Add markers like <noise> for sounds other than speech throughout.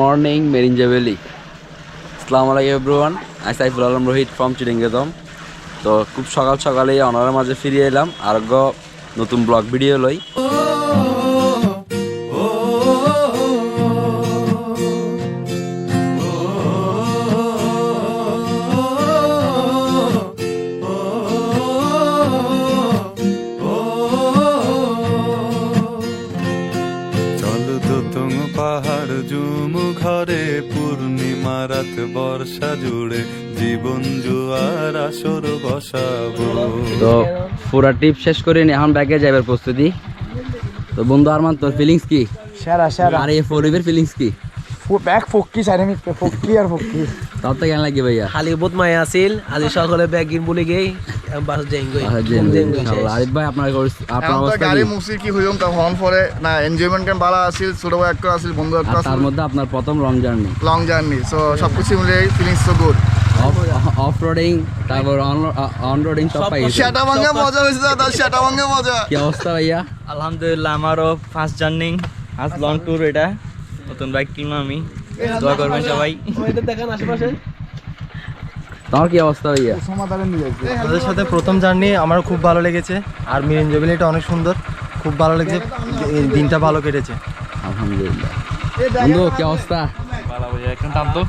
morning, Merinja valley আসসালামু আলাইকুম everyone I Saiful Alam Rohit from চিরিঙ্গেদম তো খুব সকাল সকালেই অনারের মাঝে ফিরিয়ে এলাম। আর নতুন ব্লগ ভিডিও লই। বর্ষা জুড়ে জীবন জুয়ার আসর বসাবো। তো পুরা ট্রিপ শেষ করে নি এখন ব্যাগে যাবার প্রস্তুতি। তো বন্ধু আরমান তোর ফিলিংস কি? সেরা সেরা। আর এই ফোর ফিলিংস কি? ব্যাগ ফক্কি সাইড আমি ফক্কি আর ফক্কি। তার তো কেন লাগে ভাইয়া। খালি বহুত মায়া আছিল আজি সকালে বেগ কিন বলে গেই বাস যাই গই জি, জি, ইনশাআল্লাহ। আরিফ ভাই আপনার আপনার অবস্থা গাড়ি কি? মুসি কি হইম তা হন পরে না এনজয়মেন্ট কেন ভালো আছিল ছোট ভাই একটা আছিল বন্ধু একটা তার মধ্যে আপনার প্রথম long journey long journey so সবকিছু মিলে ফিলিংস তো গুড অফ রোডিং তারপর অন রোডিং সব পাইছে। সেটা ভাঙে মজা হয়েছে দাদা সেটা ভাঙে মজা। কি অবস্থা ভাইয়া? আলহামদুলিল্লাহ আমারও first journey first long tour এটা। নতুন বাইক কিনলাম আমি। দোয়া করবেন সবাই। দেখেন আশেপাশে। তোমার কি অবস্থা ভাইয়া? তাদের সাথে প্রথম জার্নি আমার খুব ভালো লেগেছে। আর মিরিন জবিলিটা অনেক সুন্দর। খুব ভালো লেগেছে। দিনটা ভালো কেটেছে। আলহামদুলিল্লাহ। বন্ধু কি অবস্থা? ভালো বুঝে এখন টান তো।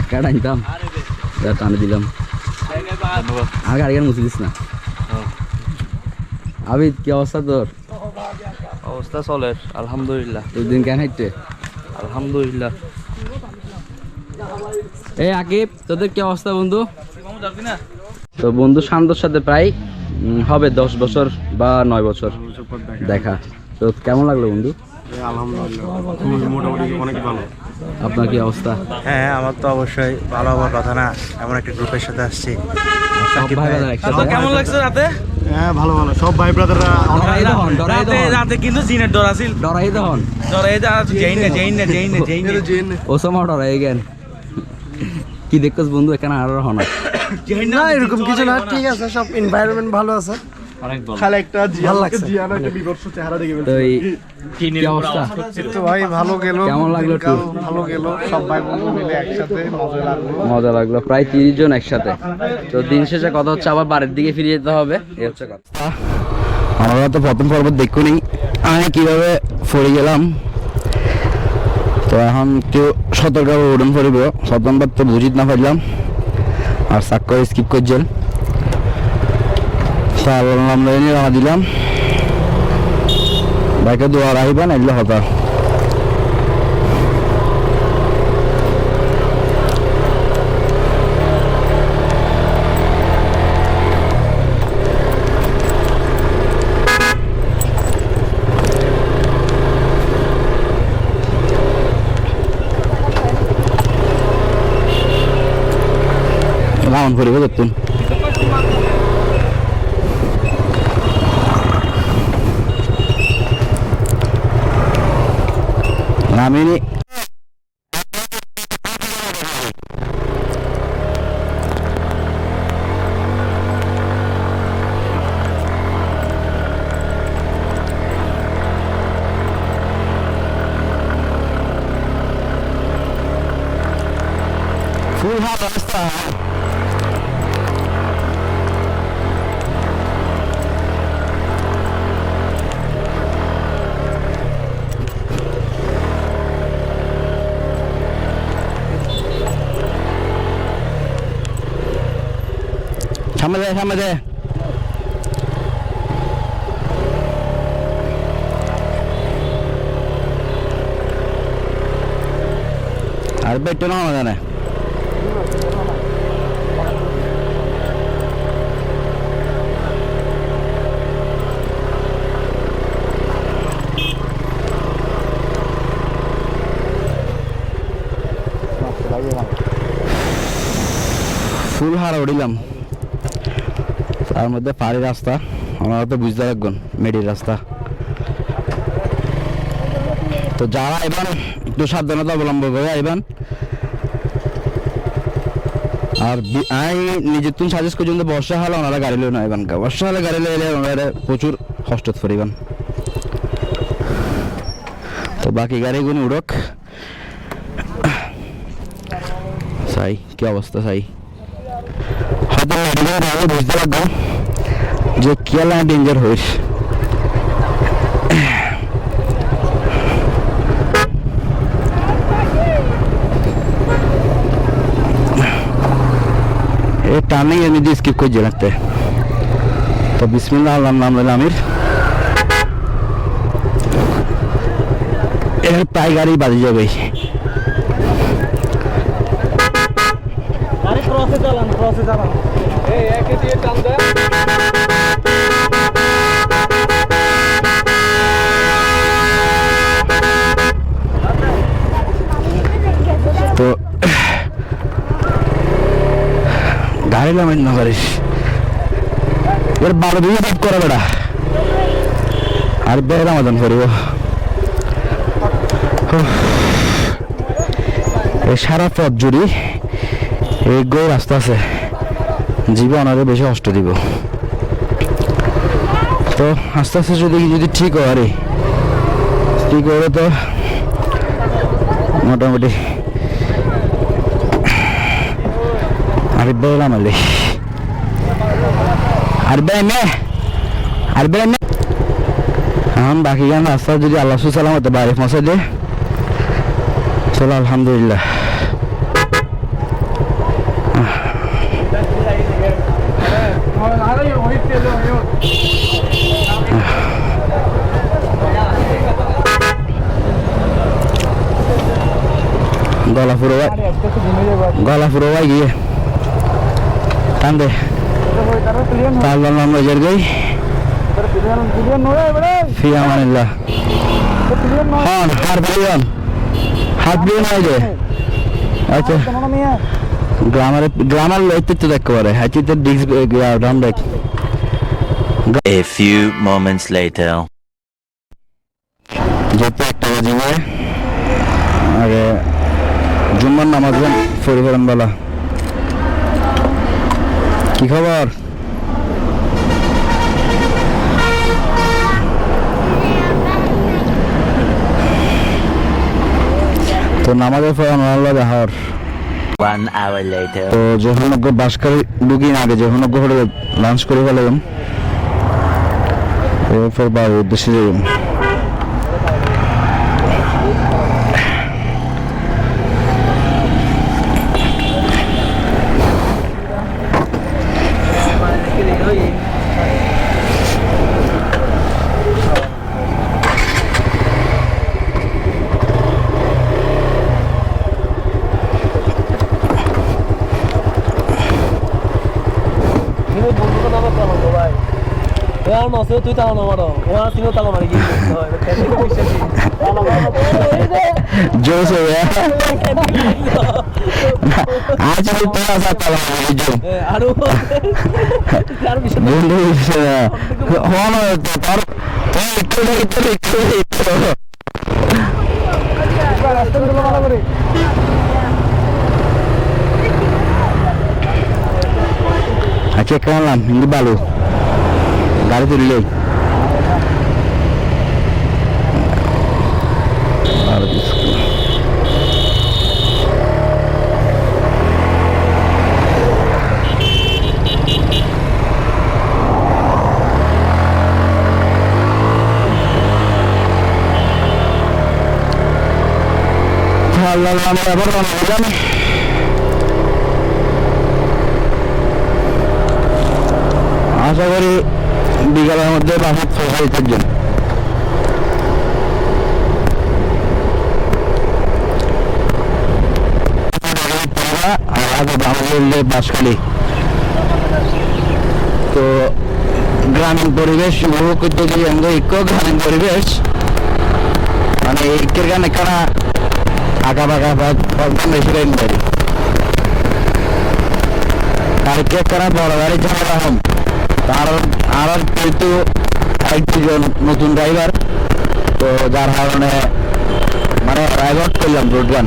একটা টানতাম টানে দিলাম। আর গাড়ি গান মুছে দিস না। আবিদ কি অবস্থা তোর? অবস্থা চলে আলহামদুলিল্লাহ। তুই দিন কেন হাইটে? আলহামদুলিল্লাহ। এই আকিব তোদের কি অবস্থা বন্ধু? তো বন্ধু শান্তর সাথে প্রায় হবে দশ বছর বা নয় বছর দেখা। তো কেমন লাগল বন্ধু? মোটামুটি অনেক ভালো। আপনার কি অবস্থা? হ্যাঁ আমার তো অবশ্যই ভালো হওয়ার কথা না। এমন একটা গ্রুপের সাথে আসছি। ভাই কেমন লাগছে রাতে? হ্যাঁ ভালো ভালো। সব ভাই ব্রাদাররা ডরাই দহন রাতে রাতে কিন্তু জিনের ডর আছিল ডরাই দহন ডরে জেইন না জেইন না জেইন না জেইন <laughs> ও সময় ডরাই গেন কি দেখছস বন্ধু? এখানে আর হনা না। এরকম কিছু না ঠিক আছে সব এনভায়রনমেন্ট ভালো আছে। অনেক ভালো। খালি একটা জিয়ানো বিভৎস চেহারা দেখে তো এই কি অবস্থা? তো ভাই ভালো গেল। কেমন লাগল? ভালো গেল। সব ভাই বন্ধু মিলে একসাথে মজা লাগল। মজা লাগল। প্রায় তিরিশ জন একসাথে। তো দিন শেষে কথা হচ্ছে আবার বাড়ির দিকে ফিরে যেতে হবে। এই হচ্ছে কথা। আমরা তো প্রথম পর্ব দেখুনি। আমি কীভাবে পড়ে গেলাম? তো এখন কেউ সতর্কভাবে উড়ন পড়িব প্রথমবার তো বুঝিত না পারলাম আর সাক্ষ্য স্কিপ করছেন রওনা দিলাম। বাইকে দোয়ার আহিবেন এগুলো হতা রাউন্ড পড়িব দেখতুন আমি ফুল হাত রাস্তা সামনে দে সামনে দে আর বেটো না জানে ফুল হারা উঠিলাম তার মধ্যে পাহাড়ি রাস্তা আমরা তো বুঝতে লাগবেন মেডির রাস্তা। তো যারা এবার একটু সাবধানতা অবলম্বন করে আইবান। আর আমি নিজের তুন সাজেস্ট করছি বর্ষা হলে ওনারা গাড়ি লই না এবার বর্ষা হলে গাড়ি লই এলে ওনারা প্রচুর কষ্ট করিবেন তো বাকি গাড়িগুলো উড়ক। সাই, কি অবস্থা সাই? হয়তো বুঝতে পারব যে কেলা ডেঞ্জার হইস এই টার্নিং এমনি দিয়ে স্কিপ করছে লাগতে তো বিসমিল্লাহ আল্লাহ নাম রইল আমির। এর পাই গাড়ি বাজে যাবে। তো না পারিস এর বারো বেড়া। আর সারা পথ জুড়ি এই গো রাস্তা আছে। জীবন আরও বেশি কষ্ট দিব। তো আস্তে আস্তে যদি যদি ঠিক হয় আরে। ঠিক হলে তো মোটামুটি আর বেড়াম আলে আর বেড়ে মে আর বেড়ে মে এখন বাকি গান রাস্তা যদি আল্লাহ সালামতে বাড়ি পৌঁছে দে চলো আলহামদুলিল্লাহ গলা ফুরো ভাই গলা ফুরো ভাই গিয়ে দে তার নাম রোজের গই ফি আমানিল্লাহ হন হার বিলিয়ন হার বিলিয়ন হয় যে আচ্ছা গ্রামারে গ্রামার লইতে তো দেখতে পারে হাইতে তো ডিক্স ডাউন দেখ A few moments later. যেতে একটা বাজিবে আগে জুম্মার নামাজ পরিবরণ বলা কি খবর তো নামাজের পর আল্লাহ later. তো যখন বাসকারি ঢুকি না আগে যখন ঘরে লাঞ্চ করে ফেলাম এরপর বা উদ্দেশ্যে যাইম তুই তাও না মারো ওরা তিনও তালা মারি জোশ হয়ে আজ আমি তোরা সাথে বুঝো আরও আরও বেশি বন্ধু হন তোর তোর একটু একটু একটু একটু আচ্ছা কেমন হিন্দি ভালো? গাড়ি তুললে আর কিছু আল্লাহ আমরা এবার রওনা আশা করি বিকালের মধ্যে আর আগে বাংলাদেশের বাসখালী। তো গ্রামীণ পরিবেশ গ্রামীণ পরিবেশ। মানে আঁকা বাঁকা বা কারা বড় গাড়ি ঝামেলা হম তার আর কিন্তু একজন নতুন ড্রাইভার তো যার কারণে মানে ড্রাইভার করলাম রোড গান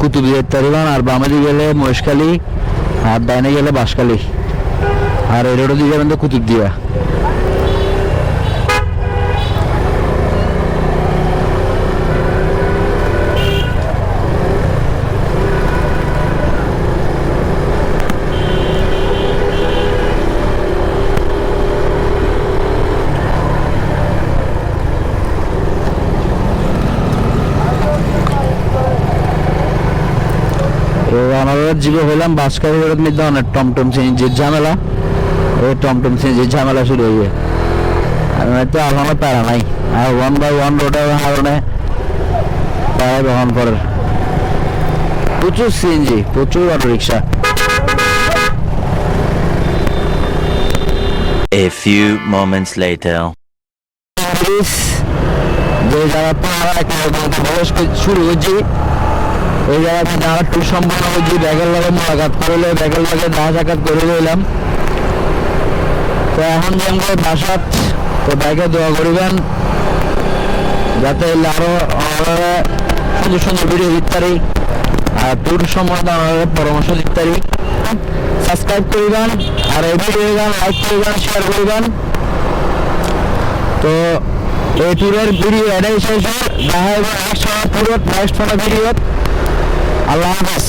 কুতুবদিয়ার তারিবান আর বামে গেলে মহেশখালী, আর ডাইনে গেলে বাঁশখালী। আর এই রোডে দিকে যাবেন তো কুতুবদিয়া তো জিগো হইলাম বাসকারি রোডের মধ্যে অনেক টমটম চেঞ্জের ঝামেলা। ওই টমটম চেঞ্জের ঝামেলা শুরু হয়ে যায় আমি হয়তো প্যারা নাই। আর ওয়ান বাই ওয়ান রোডের কারণে প্যারা বহন করে। প্রচুর সিএনজি প্রচুর auto rickshaw A few moments later. যে জায়গাতে আমরা একটা শুরু করছি ওই জায়গাতে যারা ট্যুর সম্পন্ন করছি ব্যাগের লগে মোলাকাত করলে ব্যাগের লগে দা জাকাত করে রইলাম। তো এখন যে আমাদের বাসাত, তো ব্যাগে দোয়া করিবেন, যাতে আরও আমরা সুন্দর সুন্দর ভিডিও দিতে আর ট্যুর সম্বন্ধে আমাদের পরামর্শ দিতে সাবস্ক্রাইব করিবেন, আর এই ভিডিও লাইক করিবেন শেয়ার করিবেন। তো এই ট্যুরের ভিডিও এটাই শেষ হয় দেখা হবে নেক্সট পুরো নেক্সট ভিডিও আল্লাহ হাফেজ